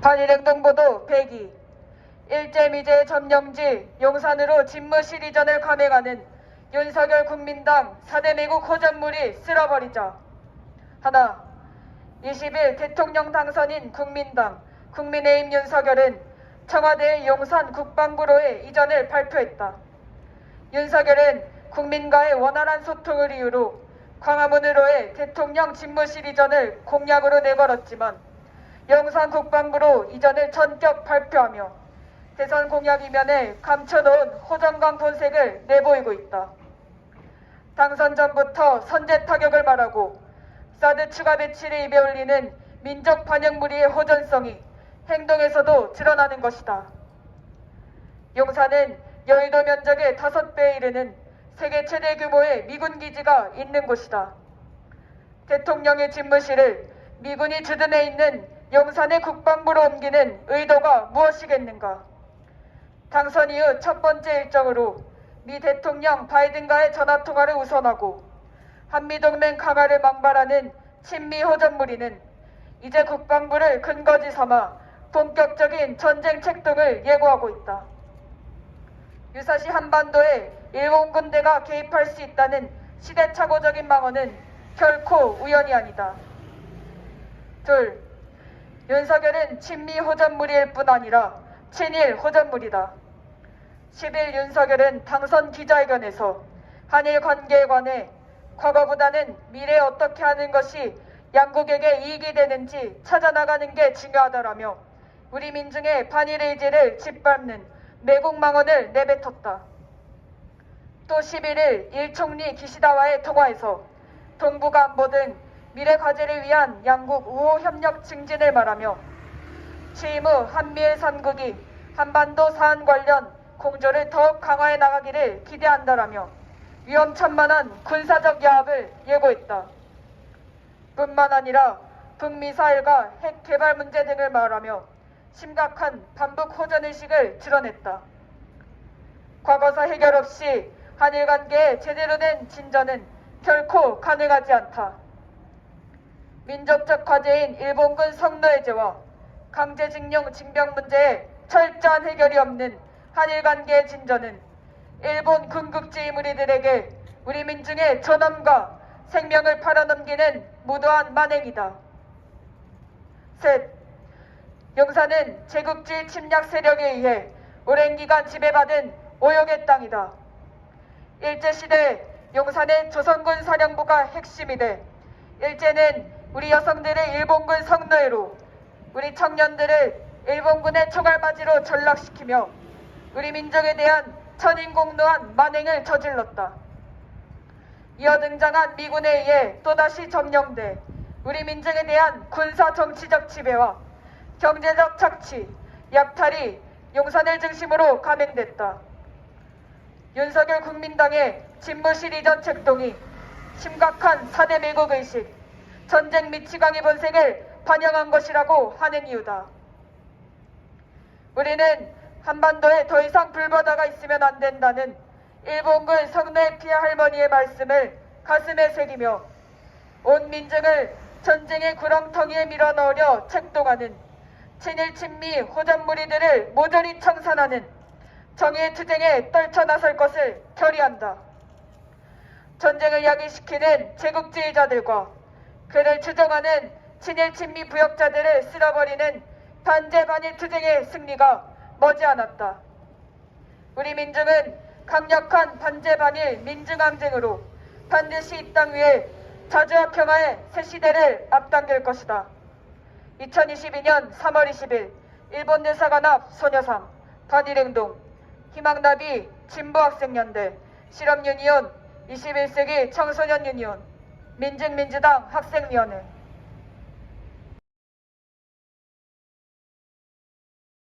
반일행동보도 102 일제미제 점령지 용산으로 집무실 이전을 감행하는 윤석열 국민당 4대 미국 호전물이 쓸어버리자 하나 20일 대통령 당선인 국민당 국민의힘 윤석열은 청와대 용산 국방부로의 이전을 발표했다. 윤석열은 국민과의 원활한 소통을 이유로 광화문으로의 대통령 집무실 이전을 공약으로 내걸었지만 용산 국방부로 이전을 전격 발표하며 대선 공약 이면에 감춰놓은 호전강 본색을 내보이고 있다. 당선 전부터 선제 타격을 말하고 사드 추가 배치를 입에 올리는 민족 반영 무리의 호전성이 행동에서도 드러나는 것이다. 용산은 여의도 면적의 5배에 이르는 세계 최대 규모의 미군 기지가 있는 곳이다. 대통령의 집무실을 미군이 주둔해 있는 용산의 국방부로 옮기는 의도가 무엇이겠는가? 당선 이후 첫 번째 일정으로 미 대통령 바이든과의 전화통화를 우선하고 한미동맹 강화를 망발하는 친미 호전무리는 이제 국방부를 근거지 삼아 본격적인 전쟁 책동을 예고하고 있다. 유사시 한반도에 일본 군대가 개입할 수 있다는 시대착오적인 망언은 결코 우연이 아니다. 둘, 윤석열은 친미 호전무리일 뿐 아니라 친일 호전무리다. 10일 윤석열은 당선 기자회견에서 한일 관계에 관해 과거보다는 미래에 어떻게 하는 것이 양국에게 이익이 되는지 찾아나가는 게 중요하다라며 우리 민중의 반일 의지를 짓밟는 매국 망언을 내뱉었다. 또 11일 일 총리 기시다와의 통화에서 동북아 안보 등 미래 과제를 위한 양국 우호 협력 증진을 말하며 취임 후 한미일 3국이 한반도 사안 관련 공조를 더욱 강화해 나가기를 기대한다라며 위험천만한 군사적 야합을 예고했다. 뿐만 아니라 북미사일과 핵 개발 문제 등을 말하며 심각한 반북 호전 의식을 드러냈다. 과거사 해결 없이 한일 관계의 제대로 된 진전은 결코 가능하지 않다. 민족적 과제인 일본군 성노예제와 강제징용 징병 문제에 철저한 해결이 없는 한일 관계의 진전은 일본 군국주의 무리들에게 우리 민중의 존엄과 생명을 팔아넘기는 무도한 만행이다. 셋. 용산은 제국주의 침략 세력에 의해 오랜 기간 지배받은 오용의 땅이다. 일제시대 용산의 조선군 사령부가 핵심이 돼 일제는 우리 여성들의 일본군 성노예로 우리 청년들을 일본군의 총알맞이로 전락시키며 우리 민족에 대한 천인공노한 만행을 저질렀다. 이어 등장한 미군에 의해 또다시 점령돼 우리 민족에 대한 군사 정치적 지배와 경제적 착취, 약탈이 용산을 중심으로 감행됐다. 윤석열 국민당의 집무실 이전 책동이 심각한 사대 매국 의식, 전쟁 미치광이 본색을 반영한 것이라고 하는 이유다. 우리는 한반도에 더 이상 불바다가 있으면 안 된다는 일본군 성노예 피해 할머니의 말씀을 가슴에 새기며 온 민족을 전쟁의 구렁텅이에 밀어넣으려 책동하는 친일 친미 호전무리들을 모조리 청산하는 정의의 투쟁에 떨쳐나설 것을 결의한다. 전쟁을 야기시키는 제국주의자들과 그를 추종하는 친일 친미 부역자들을 쓸어버리는 반제 반일 투쟁의 승리가 머지않았다. 우리 민중은 강력한 반제 반일 민중항쟁으로 반드시 이 땅 위에 자주와 평화의 새 시대를 앞당길 것이다. 2022년 3월 20일 일본 대사관 앞 소녀상 단일행동 희망나비 진보학생연대 실업유니온 21세기 청소년 유니온 민중민주당 학생위원회